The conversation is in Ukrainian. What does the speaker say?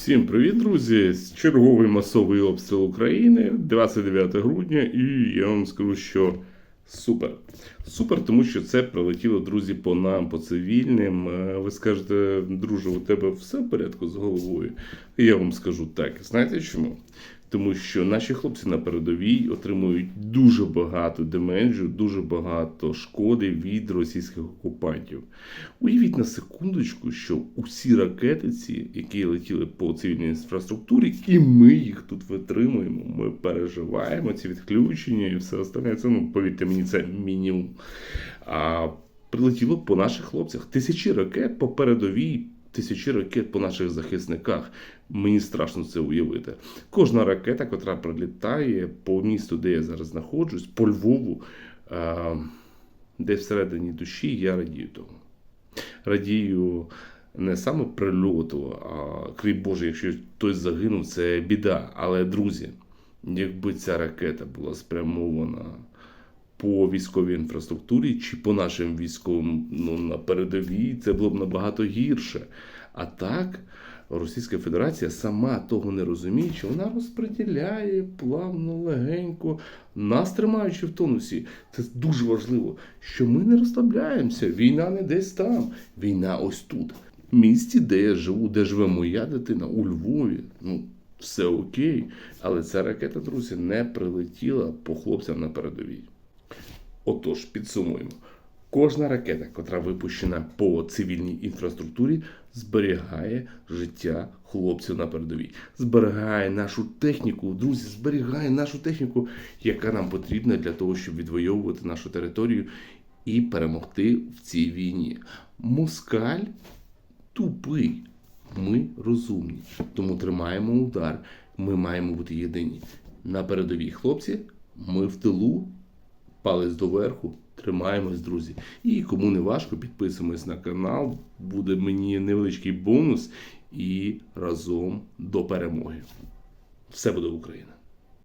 Всім привіт, друзі! Черговий масовий обстріл України 29 грудня, і я вам скажу, що супер. Супер, тому що це прилетіло, друзі, по нам, по цивільним. Е, Ви скажете, друже, у тебе все в порядку з головою? І я вам скажу так. Знаєте чому? Тому що наші хлопці на передовій отримують дуже багато деменджу, дуже багато шкоди від російських окупантів. Уявіть на секундочку, що усі ракети, ці, які летіли по цивільній інфраструктурі, і ми їх тут витримуємо. Ми переживаємо ці відключення і все остальне. Це ну повірте мені, це мінімум. А прилетіло по наших хлопцях. Тисячі ракет по передовій. Тисячі ракет по наших захисниках. Мені страшно це уявити. Кожна ракета, котра прилітає по місту, де я зараз знаходжусь, по Львову, е, десь всередині душі, я радію тому. Радію не саме прильоту, а крій Боже, якщо хтось загинув, це біда. Але, друзі, якби ця ракета була спрямована по військовій інфраструктурі чи по нашим військовим ну, на передовій, це було б набагато гірше. А так, Російська Федерація сама того не розуміючи, вона розподіляє плавно, легенько, нас тримаючи в тонусі. Це дуже важливо, що ми не розслабляємося. Війна не десь там, війна ось тут. В місті, де я живу, де живе моя дитина, у Львові. Ну, все окей. Але ця ракета, друзі, не прилетіла по хлопцям на передовій. Отож, підсумуємо. Кожна ракета, котра випущена по цивільній інфраструктурі, зберігає життя хлопців на передовій, зберігає нашу техніку, друзі, зберігає нашу техніку, яка нам потрібна для того, щоб відвоювати нашу територію і перемогти в цій війні. Москаль тупий. Ми розумні, тому тримаємо удар. Ми маємо бути єдині. На передовій хлопці, ми в тилу, палець доверху, тримаємось, друзі. І кому не важко, підписуємось на канал. Буде мені невеличкий бонус і разом до перемоги. Все буде Україна!